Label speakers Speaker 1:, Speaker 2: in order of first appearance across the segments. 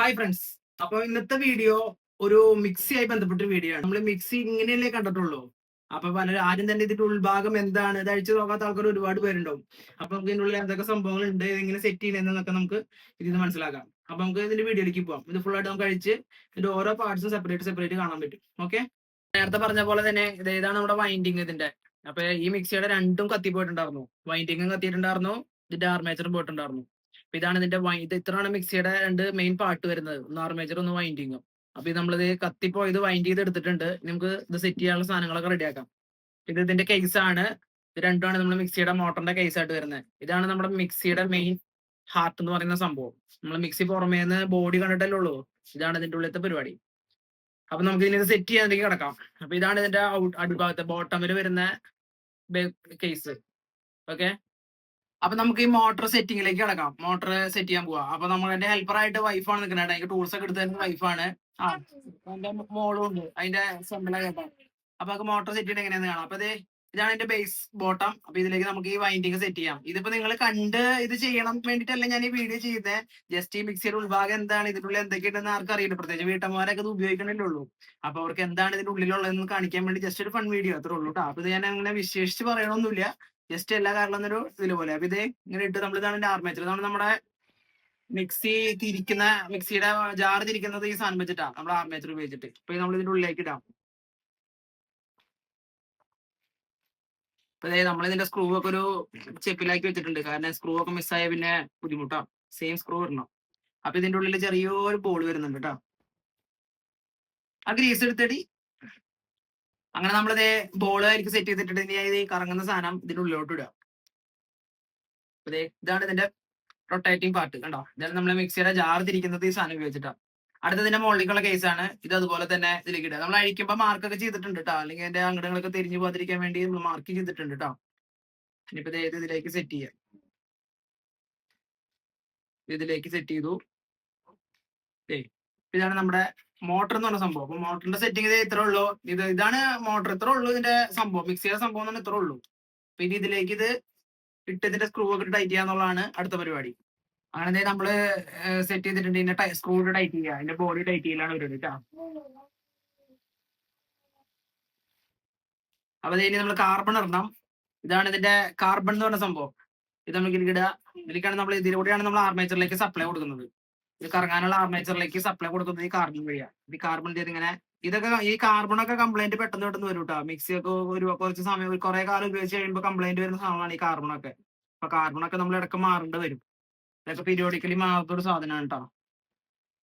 Speaker 1: Hi friends അപ്പൊ ഇന്നത്തെ video ഒരു മിക്സിയായി ബന്ധപ്പെട്ട വീഡിയോ ആണ്. നമ്മൾ മിക്സി ഇങ്ങനെയല്ലേ കണ്ടിട്ടുള്ളൂ. അപ്പൊ പലരും ആരും തന്നെ ഇതിന്റെ ഉൾഭാഗം എന്താണ് ഇത് അഴിച്ചു നോക്കാത്ത ആൾക്കാർ ഒരുപാട് പേരുണ്ടാവും. അപ്പൊ നമുക്ക് ഇതിനുള്ളിൽ എന്തൊക്കെ സംഭവങ്ങൾ ഉണ്ട് എങ്ങനെ സെറ്റ് ചെയ്യുന്നതെന്നൊക്കെ നമുക്ക് ഇതിൽ നിന്ന് മനസ്സിലാക്കാം. അപ്പൊ നമുക്ക് ഇതിന്റെ വീഡിയോയിലേക്ക് പോവാം. ഇത് ഫുൾ ആയിട്ട് നമുക്ക് അഴിച്ച് ഇതിന്റെ ഓരോ പാർട്സും സെപ്പറേറ്റ് സെപ്പറേറ്റ് കാണാൻ പറ്റും. ഓക്കെ നേരത്തെ പറഞ്ഞ പോലെ തന്നെ ഇത് ഇതാണ് നമ്മുടെ വൈൻഡിങ് ഇതിന്റെ. അപ്പൊ ഈ മിക്സിയുടെ രണ്ടും കത്തി പോയിട്ടുണ്ടായിരുന്നു. വൈൻഡിങ്ങും കത്തിയിട്ടുണ്ടായിരുന്നു. ഇതിന്റെ ആർമേച്ചറും പോയിട്ടുണ്ടായിരുന്നു. അപ്പൊ ഇതാണ് ഇതിന്റെ ഇത് ഇത്രയാണ് മിക്സിയുടെ രണ്ട് മെയിൻ പാർട്ട് വരുന്നത്. ഒന്ന് ആർമേച്ചർ ഒന്ന് വൈൻഡിങ്ങും അപ്പൊ ഇത് നമ്മളിത് കത്തിപ്പോ ഇത് വൈൻഡ് ചെയ്ത് എടുത്തിട്ടുണ്ട്. നമുക്ക് ഇത് സെറ്റ് ചെയ്യാനുള്ള സാധനങ്ങളൊക്കെ റെഡിയാക്കാം ഇത് ഇതിന്റെ കേസ് ആണ്. ഇത് രണ്ടുമാണ് നമ്മുടെ മിക്സിയുടെ മോട്ടറിന്റെ കേസ് ആയിട്ട് വരുന്നത്. ഇതാണ് നമ്മുടെ മിക്സിയുടെ മെയിൻ ഹാർട്ട് എന്ന് പറയുന്ന സംഭവം. നമ്മൾ മിക്സി പുറമേ നിന്ന് ബോഡി കണ്ടിട്ടല്ലേ ഉള്ളൂ. ഇതാണ് ഇതിന്റെ ഉള്ളിലത്തെ പരിപാടി. അപ്പൊ നമുക്ക് ഇതിനെ സെറ്റ് ചെയ്യാതിലേക്ക് കിടക്കാം. അപ്പൊ ഇതാണ് ഇതിന്റെ ഔട്ട് അടിഭാഗത്ത് ബോട്ടമിൽ വരുന്ന കേസ് ഓക്കെ അപ്പൊ നമുക്ക് ഈ മോട്ടോർ സെറ്റിംഗിലേക്ക് കിടക്കാം. മോട്ടർ സെറ്റ് ചെയ്യാൻ പോവാ. അപ്പൊ നമ്മളെന്റെ ഹെൽപ്പർ ആയിട്ട് വൈഫാണ് നിൽക്കുന്നത് എനിക്ക് ടൂൾസ് ഒക്കെ എടുത്തു തരുന്ന വൈഫാണ് ആ എന്റെ മോളും ഉണ്ട്. അതിന്റെ സെമ്പിള കേട്ടോ. അപ്പൊ മോട്ടോർ സെറ്റ് ചെയ്യണം എങ്ങനെയാന്ന് കാണാം. അപ്പൊ ഇത് ഇതാണ് എന്റെ ബേസ് ബോട്ടം അപ്പൊ ഇതിലേക്ക് നമുക്ക് ഈ വൈൻഡിങ് സെറ്റ് ചെയ്യാം. ഇതിപ്പോ നിങ്ങൾ കണ്ട് ഇത് ചെയ്യണം വേണ്ടിട്ടല്ല ഞാൻ ഈ വീഡിയോ ചെയ്തത് ജസ്റ്റ് ഈ മിക്സിയുടെ ഉൾഭാഗം എന്താണ്? ഇതിനുള്ളിൽ എന്തൊക്കെയുണ്ടെന്ന് ആർക്കും അറിയില്ല. പ്രത്യേകിച്ച് വീട്ടമ്മമാരൊക്കെ ഇത് ഉപയോഗിക്കണല്ലേ ഉള്ളൂ. അപ്പൊ അവർക്ക് എന്താണ് ഇതിന്റെ ഉള്ളിലുള്ളതെന്ന് കാണിക്കാൻ വേണ്ടി ജസ്റ്റ് ഒരു ഫൺ വീഡിയോ അത്രേ ഉള്ളൂ കേട്ടോ. അപ്പൊ ഇത് ഞാൻ അങ്ങനെ വിശേഷിച്ച് പറയണമൊന്നുമില്ല ജസ്റ്റ് എല്ലാ കാരണം ഒരു ഇതിൽ പോലെ. അപ്പൊ ഇത് ഇങ്ങനെ ഇട്ട് നമ്മൾ ഇതാണ് ആർമേച്ചർ ഇതാണ് നമ്മുടെ മിക്സി തിരിക്കുന്ന മിക്സിയുടെ ജാർ തിരിക്കുന്നത് ഈ സാധനം വെച്ചിട്ടാണ് നമ്മൾ ആർമേച്ചർ ഉപയോഗിച്ചിട്ട്. ഇപ്പൊ നമ്മൾ ഇതിന്റെ ഉള്ളിലേക്ക് ഇടാം. ഇപ്പൊ നമ്മൾ ഇതിന്റെ സ്ക്രൂ ഒക്കെ ഒരു ചെപ്പിലാക്കി വെച്ചിട്ടുണ്ട്. കാരണം സ്ക്രൂ ഒക്കെ മിസ്സായ പിന്നെ ബുദ്ധിമുട്ടാ. സെയിം സ്ക്രൂ വരണം അപ്പൊ ഇതിന്റെ ഉള്ളിൽ ചെറിയൊരു ബോൾ വരുന്നുണ്ട് കേട്ടോ ആ ഗ്രീസ് എടുത്തടി. അങ്ങനെ നമ്മളിത് ബോൾ ആയിരിക്കും സെറ്റ് ചെയ്തിട്ട് ഇനി ഇത് ഈ കറങ്ങുന്ന സാധനം ഇതിന്റെ ഉള്ളിലോട്ട് ഇടുക. ദേ ഇതാണ് ഇതിന്റെ റൊട്ടേറ്റിംഗ് പാർട്ട് കണ്ടോ? ഇതാണ് നമ്മൾ മിക്സിയുടെ ജാർ തിരിക്കുന്നത് ഈ സാധനം ഉപയോഗിച്ചിട്ടാ. അടുത്തതിന്റെ മുകളിലേക്കുള്ള കേസാണ് ഇത് അതുപോലെ തന്നെ ഇതിലേക്ക് ഇടുക. നമ്മൾ അഴിക്കുമ്പോൾ മാർക്കൊക്കെ ചെയ്തിട്ടുണ്ട് കേട്ടോ അല്ലെങ്കിൽ അതിന്റെ അങ്കടങ്ങളൊക്കെ തിരിഞ്ഞു പോകാതിരിക്കാൻ വേണ്ടി നമ്മൾ മാർക്ക് ചെയ്തിട്ടുണ്ട് കേട്ടോ ഇനിയിപ്പോ ഇത് ഇതിലേക്ക് സെറ്റ് ചെയ്യാം. ഇതിലേക്ക് സെറ്റ് ചെയ്തു. ഇതാണ് നമ്മുടെ മോട്ടർ എന്ന് പറഞ്ഞ സംഭവം. അപ്പൊ മോട്ടറിന്റെ സെറ്റിംഗ് ഇത് ഇത്രേ ഉള്ളൂ. ഇത് ഇതാണ് മോട്ടർ. ഇത്ര ഉള്ളൂ ഇതിന്റെ സംഭവം. മിക്സ് മിക്സിയുടെ സംഭവം എന്ന് ഇത്രേ ഉള്ളൂ. പിന്നെ ഇതിലേക്ക് ഇത് ഇട്ട് ഇതിന്റെ സ്ക്രൂ ഒക്കെ ടൈറ്റ് ചെയ്യാന്നുള്ളതാണ് അടുത്ത പരിപാടി. അങ്ങനെ ദേ നമ്മൾ സെറ്റ് ചെയ്തിട്ടുണ്ട്. ഇതിന്റെ സ്ക്രൂ ടൈറ്റ് ചെയ്യുക. അതിന്റെ ബോഡി ടൈറ്റ് ചെയ്യലാണ് വരുന്നത് കേട്ടോ. അപ്പൊ ഇനി നമ്മൾ കാർബൺ ഇടണം. ഇതാണ് ഇതിന്റെ കാർബൺ എന്ന് പറഞ്ഞ സംഭവം. ഇത് നമ്മൾ ഇതിലേക്ക് ഇടുക. ഇതിലേക്കാണ് നമ്മൾ ഇതിലൂടെയാണ് നമ്മൾ ആർമേച്ചറിലേക്ക് സപ്ലൈ കൊടുക്കുന്നത്. ഇത് കറങ്ങാനുള്ള ആർമേച്ചറിലേക്ക് സപ്ലൈ കൊടുക്കുന്നത് ഈ കാർബൺ വഴിയാണ് ഈ കാർബൺ ഇങ്ങനെ ഇതൊക്കെ ഈ കാർബണൊക്കെ കംപ്ലൈന്റ് പെട്ടെന്ന് പെട്ടെന്ന് വരും കേട്ടോ മിക്സി ഒക്കെ ഒരു കുറച്ച് സമയം കുറെ കാലം ഉപയോഗിച്ച് കഴിയുമ്പോൾ കംപ്ലൈന്റ് വരുന്ന സാധനമാണ് ഈ കാർബൺ ഒക്കെ. അപ്പൊ കാർബൺ ഒക്കെ നമ്മൾ ഇടയ്ക്ക് മാറേണ്ടി വരും. ഇതൊക്കെ പീരിയോഡിക്കലി മാറുന്ന ഒരു സാധനമാണ് കേട്ടോ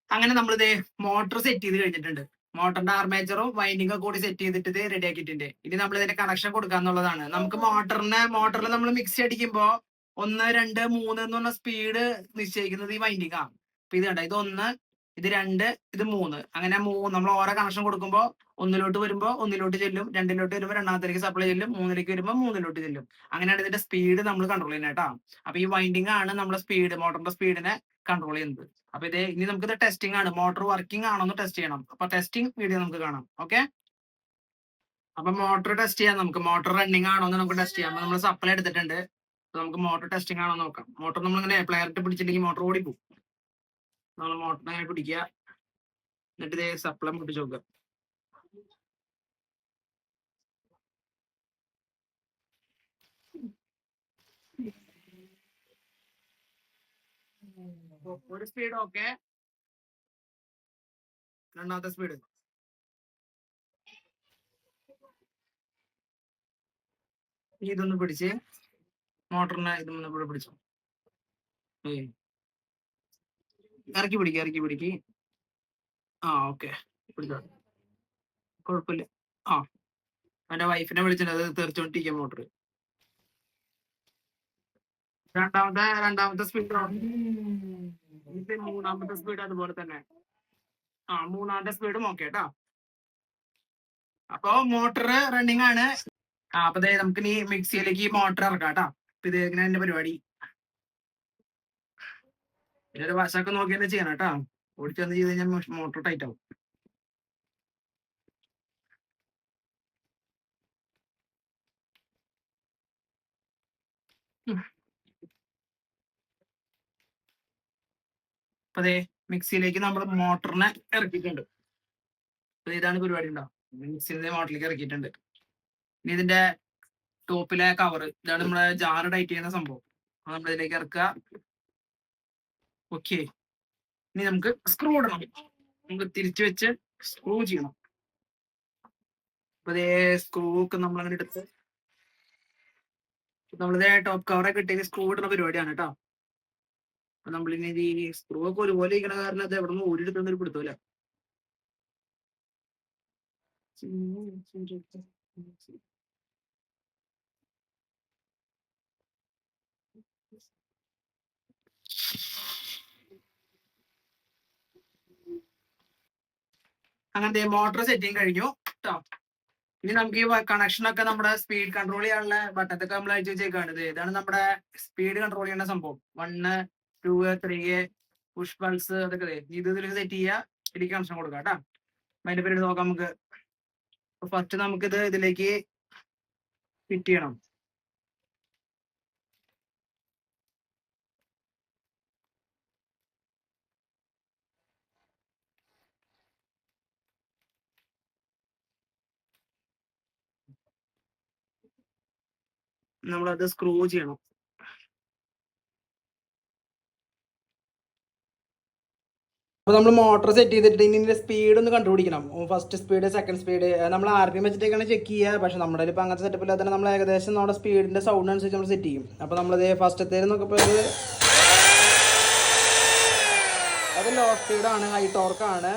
Speaker 1: അങ്ങനെ നമ്മൾ ഇത് മോട്ടർ സെറ്റ് ചെയ്ത് കഴിഞ്ഞിട്ടുണ്ട്. മോട്ടറിന്റെ ആർമേച്ചറും ഒക്കെ കൂടി സെറ്റ് ചെയ്തിട്ട് ഇത് റെഡി ആക്കിയിട്ടുണ്ട്. ഇനി നമ്മൾ ഇതിന്റെ കണക്ഷൻ കൊടുക്കാന്നുള്ളതാണ് നമുക്ക് മോട്ടറിനെ മോട്ടറിൽ നമ്മൾ മിക്സി അടിക്കുമ്പോൾ ഒന്ന് രണ്ട് മൂന്ന് എന്ന് പറഞ്ഞ സ്പീഡ് നിശ്ചയിക്കുന്നത് ഈ വൈൻഡിംഗ് ആണ് ഇത് കണ്ട? ഇത് ഒന്ന് ഇത് രണ്ട് ഇത് മൂന്ന്. അങ്ങനെ മൂന്ന് നമ്മൾ ഓരോ കണക്ഷൻ കൊടുക്കുമ്പോൾ ഒന്നിലോട്ട് വരുമ്പോൾ ഒന്നിലോട്ട് ചെല്ലും രണ്ടിലോട്ട് വരുമ്പോൾ രണ്ടാമത്തേക്ക് സപ്ലൈ ചെല്ലും മൂന്നിലേക്ക് വരുമ്പോൾ മൂന്നിലോട്ട് ചെല്ലും. അങ്ങനെയാണ് ഇതിന്റെ സ്പീഡ് നമ്മൾ കൺട്രോൾ ചെയ്യുന്നത് കേട്ടോ. അപ്പൊ ഈ വൈൻഡിങ് ആണ് നമ്മുടെ സ്പീഡ് മോട്ടറിന്റെ സ്പീഡിനെ കൺട്രോൾ ചെയ്യുന്നത്. അപ്പൊ ഇത് ഇനി നമുക്ക് ഇത് ടെസ്റ്റിംഗ് ആണ്. മോട്ടോർ വർക്കിംഗ് ആണോ എന്ന് ടെസ്റ്റ് ചെയ്യണം. അപ്പൊ ടെസ്റ്റിംഗ് വീഡിയോ നമുക്ക് കാണാം. ഓക്കെ അപ്പൊ മോട്ടർ ടെസ്റ്റ് ചെയ്യാം നമുക്ക്. മോട്ടർ റണ്ണിങ് ആണോ എന്ന് നമുക്ക് ടെസ്റ്റ് ചെയ്യാം. നമ്മൾ സപ്ലൈ എടുത്തിട്ടുണ്ട്. നമുക്ക് മോട്ടോർ ടെസ്റ്റിംഗ് ആണോ നോക്കാം. മോട്ടോർ നമ്മൾ ഇങ്ങനെ പ്ലെയർ ഇട്ട് പിടിച്ചിട്ടുണ്ടെങ്കിൽ മോട്ടോർ ഓടിപ്പോകും നമ്മൾ മോട്ടനായി പിടിക്കുക എന്നിട്ട് ഇതേ സപ്ലം പൊട്ടിച്ച് നോക്കുക ഒരു സ്പീഡ് ഓക്കെ രണ്ടാമത്തെ സ്പീഡ് ഇതൊന്ന് പിടിച്ച് മോട്ടറിനെ ഇതൊന്ന് കൂടെ പിടിച്ചു. ഇറക്കി പിടിക്കുക ഇറക്കി പിടിക്ക്. ആ ഓക്കെ. കുഴപ്പമില്ല. ആ. അവന്റെ വൈഫിനെ വിളിച്ചിട്ട് അത് തീർച്ചോണ്ടിരിക്കുക മോട്ടർ. രണ്ടാമത്തെ രണ്ടാമത്തെ സ്പീഡ് മൂന്നാമത്തെ സ്പീഡ് അതുപോലെ തന്നെ. ആ മൂന്നാമത്തെ സ്പീഡും ഓക്കെ കേട്ടോ അപ്പൊ മോട്ടർ റണ്ണിങ് ആണ്. ആ അപ്പൊ നമുക്ക് ഇനി മിക്സിയിലേക്ക് മോട്ടർ ഇറക്കാം കേട്ടോ അപ്പൊ ഇത് എങ്ങനെ പരിപാടി? ഇതിന്റെ വശമൊക്കെ നോക്കി തന്നെ ചെയ്യണം കേട്ടോ. ഓടിച്ചു വന്ന് ചെയ്ത് കഴിഞ്ഞാൽ മോട്ടോർ ടൈറ്റ് ആവും. അതെ മിക്സിയിലേക്ക് നമ്മൾ മോട്ടറിനെ ഇറക്കിയിട്ടുണ്ട്. അപ്പൊ ഇതാണ് പരിപാടി ഉണ്ടാവും മിക്സിന്റെ മോട്ടറിലേക്ക് ഇറക്കിയിട്ടുണ്ട്. ഇനി ഇതിന്റെ ടോപ്പിലെ കവർ ഇതാണ് നമ്മളെ ജാറ് ടൈറ്റ് ചെയ്യുന്ന സംഭവം. നമ്മൾ ഇതിലേക്ക് ഇറക്കുക. ഓക്കെ ഇനി നമുക്ക് സ്ക്രൂ ഇടണം. നമുക്ക് തിരിച്ചു വെച്ച് സ്ക്രൂ ചെയ്യണം. അപ്പൊ ഇതേ സ്ക്രൂ ഒക്കെ നമ്മൾ അങ്ങനെ എടുത്ത് നമ്മളിതേ ടോപ്പ് കവറൊക്കെ ഇട്ടതിന് സ്ക്രൂ ഇടുന്ന പരിപാടിയാണ് കേട്ടോ അപ്പൊ നമ്മളിനി ഈ സ്ക്രൂ ഒക്കെ ഒരുപോലെ ഇരിക്കണ കാരണം അത് എവിടെ നിന്ന് ഊരിയെടുത്തൊന്നും ഒരു പിടുത്തൂല അങ്ങനത്തെ മോട്ടോർ സെറ്റിംഗ് കഴിഞ്ഞു കേട്ടോ ഇനി നമുക്ക് ഈ കണക്ഷൻ ഒക്കെ നമ്മുടെ സ്പീഡ് കൺട്രോൾ ചെയ്യാനുള്ള ബട്ടത്തൊക്കെ നമ്മൾ അയച്ചു വെച്ചേക്കാണ്. ഇത് ഇതാണ് നമ്മുടെ സ്പീഡ് കൺട്രോൾ ചെയ്യുന്ന സംഭവം? One two three push pulse അതൊക്കെ. ഇത് ഇതിലേക്ക് സെറ്റ് ചെയ്യുക ഇതിലേക്ക് കണക്ഷൻ കൊടുക്കാം കേട്ടോ അതിന്റെ പേര് നോക്കാം നമുക്ക്. ഫസ്റ്റ് നമുക്കിത് ഇതിലേക്ക് ഫിറ്റ് ചെയ്യണം. നമ്മളത് സ്ക്രൂ ചെയ്യണം. അപ്പോൾ നമ്മൾ മോട്ടോർ സെറ്റ് ചെയ്തിട്ട് ഇതിന്റെ സ്പീഡ് ഒന്ന് കണ്ടുപിടിക്കണം. ഫസ്റ്റ് സ്പീഡ് സെക്കൻഡ് സ്പീഡ് നമ്മൾ ആർ പി എം ചെക്ക് ചെയ്യുക പക്ഷെ നമ്മുടെ ഇപ്പോൾ അങ്ങനത്തെ സെറ്റപ്പ് ഇല്ലാതെ നമ്മൾ ഏകദേശം നമ്മുടെ സ്പീഡിന്റെ സൗണ്ട് അനുസരിച്ച് നമ്മൾ സെറ്റ് ചെയ്യും. അപ്പോൾ നമ്മളത് ഫസ്റ്റത്തെ നോക്കപ്പോൾ അത് അത് ലോ സ്പീഡാണ് ഹൈ ടോർക്കാണ്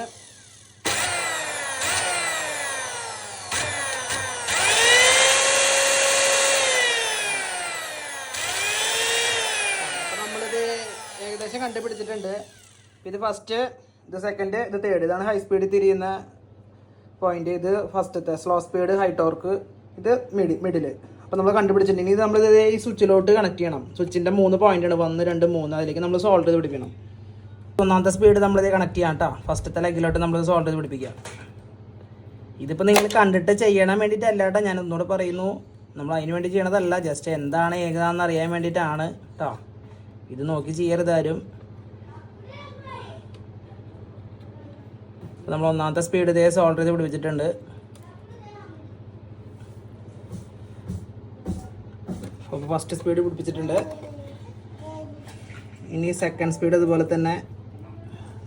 Speaker 1: അപ്പോൾ നമ്മളിത് ഏകദേശം കണ്ടുപിടിച്ചിട്ടുണ്ട്. ഇത് ഫസ്റ്റ് ഇത് സെക്കൻഡ് ഇത് തേർഡ് ഇതാണ് ഹൈ സ്പീഡിൽ തിരിയുന്ന പോയിന്റ് ഇത് ഫസ്റ്റത്തെ സ്ലോ സ്പീഡ് ഹൈ ടോർക്ക് ഇത് മിഡിൽ മിഡിൽ അപ്പോൾ നമ്മൾ കണ്ടുപിടിച്ചിട്ടുണ്ടെങ്കിൽ ഇത് നമ്മൾ ഈ സ്വിച്ചിലോട്ട് കണക്ട് ചെയ്യണം. സ്വിച്ചിന്റെ മൂന്ന് പോയിന്റ് ആണ്. ഒന്ന് രണ്ട് മൂന്ന്. അതിലേക്ക് നമ്മൾ സോൾവ് ചെയ്ത് പിടിപ്പിക്കണം. ഒന്നാമത്തെ സ്പീഡ് നമ്മൾ നമ്മളിത് കണക്ട് ചെയ്യാം കേട്ടോ ഫസ്റ്റത്തെ ലെഗിലോട്ട് നമ്മൾ സോൾവ് ചെയ്ത് പിടിപ്പിക്കുക. ഇതിപ്പോൾ നിങ്ങൾ കണ്ടിട്ട് ചെയ്യണം വേണ്ടിയിട്ടല്ല കേട്ടോ ഞാൻ ഒന്നുകൂടെ പറയുന്നു. നമ്മൾ അതിന് വേണ്ടി ചെയ്യണതല്ല. ജസ്റ്റ് എന്താണ് ഏകതാന്ന് അറിയാൻ വേണ്ടിയിട്ടാണ് കേട്ടോ ഇത് നോക്കി ചെയ്യരുതാരും നമ്മൾ ഒന്നാമത്തെ സ്പീഡ് ഇതേ സോൾവ് ചെയ്ത് പിടിപ്പിച്ചിട്ടുണ്ട്. അപ്പോൾ ഫസ്റ്റ് സ്പീഡ് പിടിപ്പിച്ചിട്ടുണ്ട്. ഇനി സെക്കൻഡ് സ്പീഡ് അതുപോലെ തന്നെ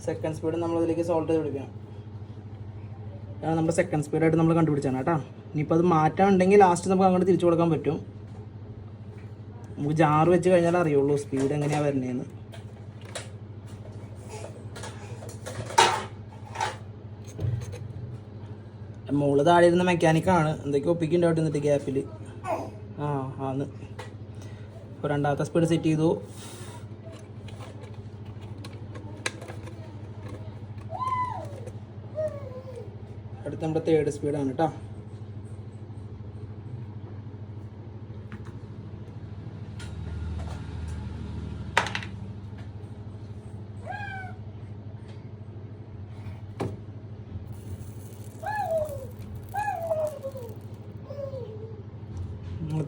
Speaker 1: സെക്കൻഡ് സ്പീഡ് നമ്മൾ ഇതിലേക്ക് സോൾവ് ചെയ്ത് പിടിക്കണം നമ്മുടെ സെക്കൻഡ് സ്പീഡായിട്ട് നമ്മൾ കണ്ടുപിടിച്ചാണ് കേട്ടോ. ഇനിയിപ്പോൾ അത് മാറ്റം ഉണ്ടെങ്കിൽ ലാസ്റ്റ് നമുക്ക് അങ്ങോട്ട് തിരിച്ചു കൊടുക്കാൻ പറ്റും. നമുക്ക് ജാറ് വെച്ച് കഴിഞ്ഞാൽ അറിയുള്ളൂ സ്പീഡ് എങ്ങനെയാണ് വരുന്നതെന്ന് മോൾ താഴെ ഇരുന്ന മെക്കാനിക്കാണ് എന്തൊക്കെ ഒപ്പിക്കുന്നുണ്ടാവും എന്നിട്ട് ഗ്യാപ്പിൽ ആ ആന്ന്. ഇപ്പോൾ രണ്ടാമത്തെ സ്പീഡ് സെറ്റ് ചെയ്തു. അടുത്ത നമ്മുടെ തേർഡ് സ്പീഡാണ് കേട്ടോ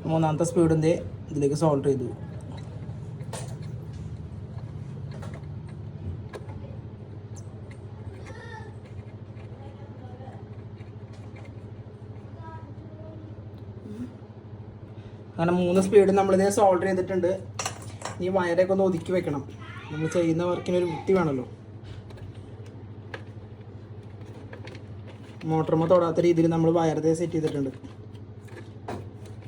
Speaker 1: മൂന്നാമത്തെ സ്പീഡിന്റെ ഇതിലേക്ക് സോൾവ് ചെയ്തു. അങ്ങനെ മൂന്ന് സ്പീഡ് നമ്മളിതേ സോൾവ് ചെയ്തിട്ടുണ്ട്. ഈ വയറൊക്കെ ഒന്ന് ഒതുക്കി വെക്കണം. നമ്മൾ ചെയ്യുന്ന വർക്കിന് ഒരു വൃത്തി വേണമല്ലോ. മോട്ടറുമ്മ തൊടാത്ത രീതിയിൽ നമ്മൾ വയറതേ സെറ്റ് ചെയ്തിട്ടുണ്ട്.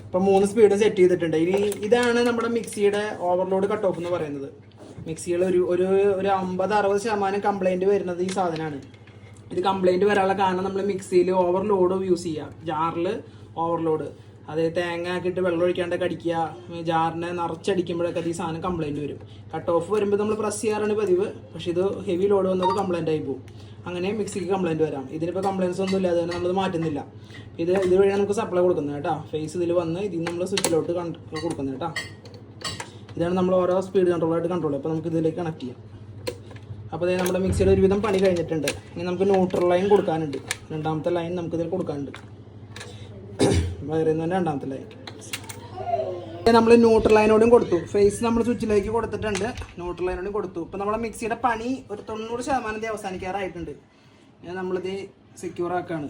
Speaker 1: ഇപ്പം മൂന്ന് സ്പീഡ് സെറ്റ് ചെയ്തിട്ടുണ്ട്. ഇനി ഇതാണ് നമ്മുടെ മിക്സിയുടെ ഓവർലോഡ് കട്ട് ഓഫ് എന്ന് പറയുന്നത്. മിക്സിയിൽ ഒരു ഒരു ഒരു അമ്പത് അറുപത് ശതമാനം കംപ്ലൈന്റ് വരുന്നത് ഈ സാധനമാണ്. ഇത് കംപ്ലൈന്റ് വരാനുള്ള കാരണം നമ്മൾ മിക്സിയിൽ ഓവർലോഡ് യൂസ് ചെയ്യുക ജാറിൽ ഓവർലോഡ് അത് തേങ്ങ ആക്കിയിട്ട് വെള്ളം ഒഴിക്കാണ്ടൊക്കെ അടിക്കുക. ജാറിനെ നിറച്ചടിക്കുമ്പോഴൊക്കെ ഈ സാധനം കംപ്ലൈന്റ് വരും. കട്ട് ഓഫ് വരുമ്പോൾ നമ്മൾ പ്രസ് ചെയ്യാറാണ് പതിവ്. പക്ഷേ ഇത് ഹെവി ലോഡ് വന്നത് കംപ്ലൈന്റ് ആയി പോകും. അങ്ങനെ മിക്സിക്ക് കംപ്ലൈന്റ് വരാം. ഇതിനിപ്പോൾ കംപ്ലൈൻസ് ഒന്നും ഇല്ല അതുകൊണ്ട് നമ്മൾ മാറ്റുന്നില്ല. ഇത് ഇതുവഴി നമുക്ക് സപ്ലൈ കൊടുക്കുന്നത് കേട്ടോ. ഫേസ് ഇതിൽ വന്ന് ഇതിൽ നമ്മൾ സ്വിച്ചിലോട്ട് കൊടുക്കുന്നത് കേട്ടോ. ഇതാണ് നമ്മൾ ഓരോ സ്പീഡ് കൺട്രോളായിട്ട് കൺട്രോൾ അപ്പോൾ നമുക്ക് ഇതിലേക്ക് കണക്ട് ചെയ്യാം. അപ്പോൾ അതായത് നമ്മുടെ മിക്സിയുടെ ഒരുവിധം പണി കഴിഞ്ഞിട്ടുണ്ട്. ഇനി നമുക്ക് ന്യൂട്രൽ ലൈൻ കൊടുക്കാനുണ്ട്. രണ്ടാമത്തെ ലൈൻ നമുക്കിതിൽ കൊടുക്കാനുണ്ട്. തന്നെ രണ്ടാമത്തെ ലൈൻ നമ്മൾ ന്യൂട്രൽ ലൈനോടും കൊടുത്തു. ഫേസ് നമ്മൾ സ്വിച്ചിലേക്ക് കൊടുത്തിട്ടുണ്ട്. ന്യൂട്രൽ ലൈനോടും കൊടുത്തു. ഇപ്പം നമ്മുടെ മിക്സിയുടെ പണി ഒരു തൊണ്ണൂറ് ശതമാനം അവസാനിക്കാറായിട്ടുണ്ട്. നമ്മളിത് സെക്യൂർ ആക്കാണ്.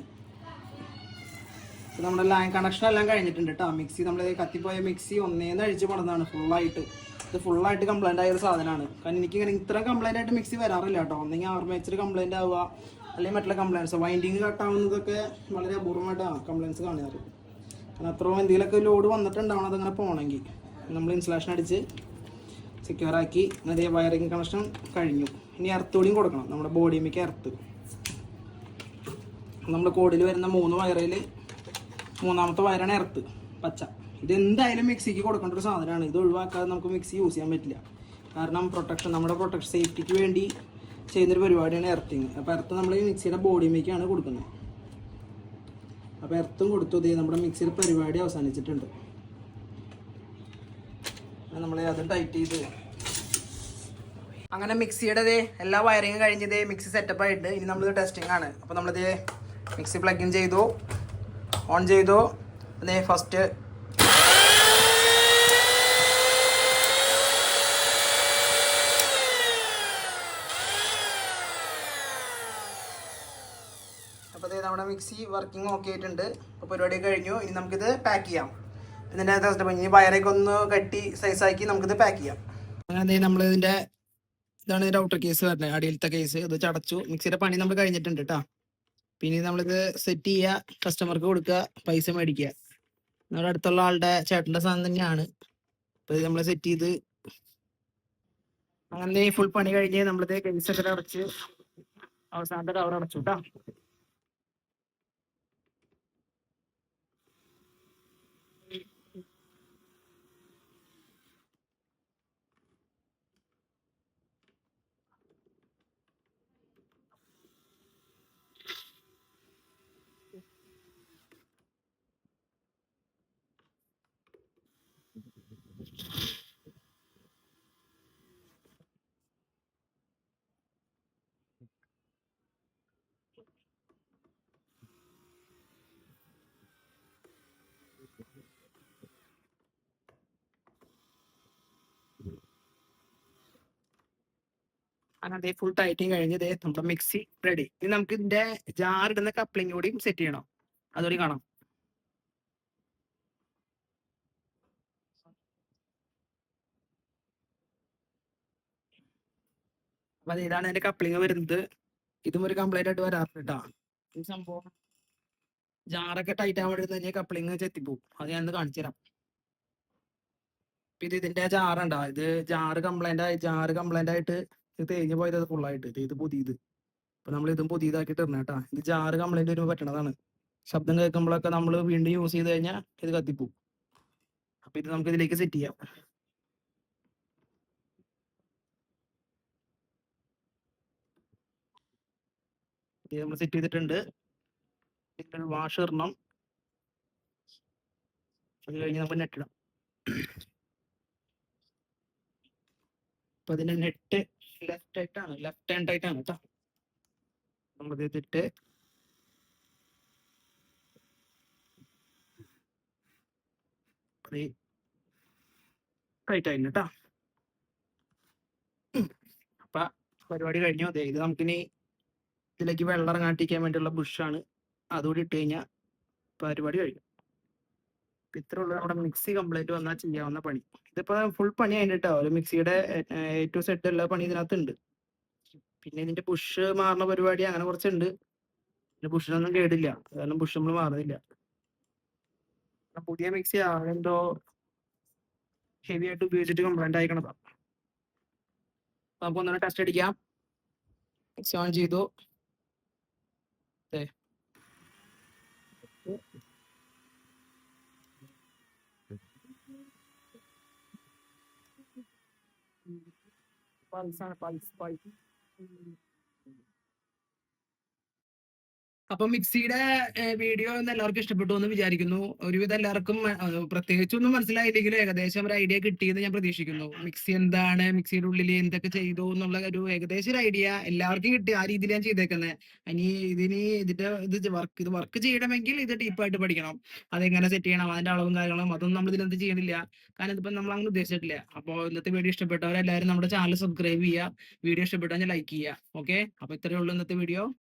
Speaker 1: നമ്മുടെ ലൈൻ കണക്ഷൻ എല്ലാം കഴിഞ്ഞിട്ടുണ്ട് കേട്ടോ മിക്സി നമ്മൾ കത്തിപ്പോയ മിക്സി ഒന്നേന്ന് അഴിച്ച് പണിതാണ് ഫുള്ളായിട്ട് ഇത് ഫുള്ളായിട്ട് കംപ്ലൈന്റ് ആയ ഒരു സാധനമാണ്. കാരണം എനിക്ക് ഇങ്ങനെ ഇത്ര കംപ്ലൈന്റ് ആയിട്ട് മിക്സി വരാറില്ല കേട്ടോ ഒന്നെങ്കിൽ ആർമേച്ചർ കംപ്ലൈന്റ് ആവുക അല്ലെങ്കിൽ മറ്റുള്ള കംപ്ലൈൻസ് വൈൻഡിങ് കട്ടാവുന്നതൊക്കെ വളരെ അപൂർവമായിട്ടാണ് കംപ്ലൈൻസ് കാണാറ് കാരണം അത്രയും എന്തെങ്കിലുമൊക്കെ ലോഡ് വന്നിട്ടുണ്ടാവണം അതങ്ങനെ പോകണമെങ്കിൽ. നമ്മൾ ഇൻസുലേഷൻ അടിച്ച് സെക്യൂർ ആക്കി അതേ വയറിങ് കണക്ഷൻ കഴിഞ്ഞു. ഇനി എർത്ത് കൊടുക്കണം നമ്മുടെ ബോഡിമേക്ക് എർത്ത് നമ്മുടെ കോടിൽ വരുന്ന മൂന്ന് വയറിൽ മൂന്നാമത്തെ വയറാണ് എർത്ത് പച്ച. ഇത് എന്തായാലും മിക്സിക്ക് കൊടുക്കേണ്ട ഒരു സാധനമാണ്. ഇത് ഒഴിവാക്കാതെ നമുക്ക് മിക്സി യൂസ് ചെയ്യാൻ പറ്റില്ല. കാരണം പ്രൊട്ടക്ഷൻ നമ്മുടെ പ്രൊട്ടക്ഷൻ സേഫ്റ്റിക്ക് വേണ്ടി ചെയ്യുന്നൊരു പരിപാടിയാണ് എർത്തിങ് അപ്പോൾ എർത്ത് നമ്മൾ മിക്സിയുടെ ബോഡിമേക്കാണ് കൊടുക്കുന്നത്. അപ്പോൾ എർത്തും കൊടുത്തു. ഇതേ നമ്മുടെ മിക്സിൽ പരിപാടി അവസാനിച്ചിട്ടുണ്ട്. നമ്മൾ അത് ടൈറ്റ് ചെയ്ത്. അങ്ങനെ മിക്സിയുടെ എല്ലാ വയറിങ്ങും കഴിഞ്ഞത് മിക്സി സെറ്റപ്പ് ആയിട്ട് ഇനി നമ്മൾ ടെസ്റ്റിംഗ് ആണ്. അപ്പോൾ നമ്മളിത് മിക്സി പ്ലഗ് ഇൻ ചെയ്തു ഓൺ ചെയ്തു. ഫസ്റ്റ് അപ്പോൾ ദേ നമ്മുടെ മിക്സി വർക്കിംഗ് ഓക്കെ ആയിട്ടുണ്ട്. അപ്പോൾ പരിപാടി കഴിഞ്ഞു. ഇനി നമുക്കിത് പാക്ക് ചെയ്യാം. ഇതിന്റെ ടെസ്റ്റ് ഇനി വയറൊക്കെ ഒന്ന് കട്ടി സൈസാക്കി നമുക്കിത് പാക്ക് ചെയ്യാം. അങ്ങനെ നമ്മൾ ഇതിന്റെ ഇതാണ് ഇതിന്റെ ഔട്ടർ കേസ് വരുന്നത്. അടിയിലത്തെ കേസ് ഇത് ചടച്ചു. മിക്സിയുടെ പണി നമ്മൾ കഴിഞ്ഞിട്ടുണ്ട് കേട്ടോ പിന്നെ നമ്മളിത് സെറ്റ് ചെയ്യുക കസ്റ്റമർക്ക് കൊടുക്കുക. പൈസ മേടിക്കുക. നമ്മുടെ അടുത്തുള്ള ആളുടെ ചേട്ടന്റെ സാധനം തന്നെയാണ്. അപ്പോൾ ഇത് നമ്മൾ സെറ്റ് ചെയ്ത് അങ്ങനെ ഫുൾ പണി കഴിഞ്ഞ് നമ്മളിത് കേസ് അടച്ച് അവസാനത്തെ കവർ അടച്ചു കേട്ടോ അങ്ങനെ ഫുൾ ടൈറ്റിങ് കഴിഞ്ഞ് ദേ നമ്മുടെ മിക്സി റെഡി ഇനി നമുക്ക് ഇതിന്റെ ജാർ ഇടുന്ന കപ്ലിംഗ് കൂടിയും സെറ്റ് ചെയ്യണം. അതുകൂടി കാണാം. അപ്പൊ ഇതാണ് എന്റെ കപ്ലിംഗ് വരുന്നത്. ഇതും ഒരു കംപ്ലൈന്റ് ആയിട്ട് വരാറുണ്ട് ഈ സംഭവം ജാറൊക്കെ ടൈറ്റ് ആവാൻ വേണ്ടി കഴിഞ്ഞാൽ കപ്ലിംഗ് ചെത്തിപ്പോവും അത് ഞാൻ കാണിച്ചു തരാം. ഇത് ഇതിന്റെ ജാറുണ്ടാ ഇത് ജാറ് കംപ്ലൈന്റ് ആയി ജാറ് കംപ്ലൈന്റ് ആയിട്ട് ഇത് തേഞ്ഞ് പോയത് ഫുള്ളായിട്ട് ഇത് പുതിയത്. അപ്പൊ നമ്മൾ ഇതും പുതിയതാക്കിയിട്ട് ഇടണം കേട്ടാ. ഇത് ജാറ് കംപ്ലൈന്റ് വരുമ്പോൾ പറ്റണതാണ്. ശബ്ദം കേൾക്കുമ്പോഴൊക്കെ നമ്മൾ വീണ്ടും യൂസ് ചെയ്ത് കഴിഞ്ഞാൽ ഇത് കത്തിപ്പോവും. അപ്പൊ ഇത് നമുക്ക് ഇതിലേക്ക് സെറ്റ് ചെയ്യാം. ഇത് നമ്മൾ സെറ്റ് ചെയ്തിട്ടുണ്ട്. വാഷ് ഇടണം. അത് കഴിഞ്ഞ് നമുക്ക് നെറ്റിടാം അപ്പൊ അതിന്റെ നെറ്റ് ലെഫ്റ്റ് ആയിട്ടാണ് ലെഫ്റ്റ് ഹാൻഡ് ആയിട്ടാണ് കേട്ടോ നമ്മൾ ചെയ്തിട്ട് റൈറ്റ് ആയിരുന്നു കേട്ടോ അപ്പൊ പരിപാടി കഴിഞ്ഞു. അതെ ഇത് നമുക്കിനി ഇതിലേക്ക് വെള്ളം ഇറങ്ങാട്ടിരിക്കാൻ വേണ്ടിയുള്ള ബുഷാണ് അതുകൂടി ഇട്ട് കഴിഞ്ഞാൽ പരിപാടി കഴിഞ്ഞു ഇപ്പൊ ഇത്ര ഉള്ള നമ്മുടെ മിക്സി കംപ്ലീറ്റ് വന്നാൽ ചെയ്യാവുന്ന പണി. ഇതിപ്പോ ഫുൾ പണി കഴിഞ്ഞിട്ടോ? ഒരു മിക്സിയുടെ എ ടു സെറ്റ് എല്ലാ പണി ഇതിനകത്തുണ്ട്. പിന്നെ ഇതിന്റെ പുഷ് മാറുന്ന പരിപാടി അങ്ങനെ കുറച്ചുണ്ട്. പിന്നെ പുഷിനൊന്നും കേടില്ല. കാരണം പുഷ് നമ്മൾ മാറുന്നില്ല. പുതിയ മിക്സി എന്തോ ഹെവി ആയിട്ട് ഉപയോഗിച്ചിട്ട് കംപ്ലൈന്റ് ആയിക്കണതാ നമുക്ക് ഒന്നുകൂടെ ടെസ്റ്റ് അടിക്കാം. മിക്സി ഓൺ ചെയ്തു. Pulsar, Pulse Party. അപ്പൊ മിക്സിയുടെ വീഡിയോ ഒന്ന് എല്ലാവർക്കും ഇഷ്ടപ്പെട്ടു എന്ന് വിചാരിക്കുന്നു. ഒരുവിധം എല്ലാവർക്കും പ്രത്യേകിച്ചൊന്നും മനസ്സിലായില്ലെങ്കിലും ഏകദേശം ഒരു ഐഡിയ കിട്ടിയെന്ന് ഞാൻ പ്രതീക്ഷിക്കുന്നു. മിക്സി എന്താണ് മിക്സിയുടെ ഉള്ളിൽ എന്തൊക്കെ ചെയ്തു എന്നുള്ള ഒരു ഏകദേശം ഒരു ഐഡിയ എല്ലാവർക്കും കിട്ടി. ആ രീതിയിൽ ഞാൻ ചെയ്തേക്കുന്നത് ഇനി ഇതിന് ഇതിന്റെ ഇത് വർക്ക് ഇത് വർക്ക് ചെയ്യണമെങ്കിൽ ഇത് ഡീപ്പായിട്ട് പഠിക്കണം. അതെങ്ങനെ സെറ്റ് ചെയ്യണം അതിന്റെ അളവും കാര്യങ്ങളും അതൊന്നും നമ്മൾ ഇതിനകത്ത് ചെയ്യണില്ല. കാരണം ഇതിപ്പോ നമ്മൾ അങ്ങനെ ഉദ്ദേശിച്ചിട്ടില്ല. അപ്പോൾ ഇന്നത്തെ വീഡിയോ ഇഷ്ടപ്പെട്ടവരെല്ലാവരും നമ്മുടെ ചാനൽ സബ്സ്ക്രൈബ് ചെയ്യുക. വീഡിയോ ഇഷ്ടപ്പെട്ടാൽ ലൈക്ക് ചെയ്യുക. ഓക്കെ അപ്പൊ ഇത്രയേ ഉള്ളൂ ഇന്നത്തെ വീഡിയോ.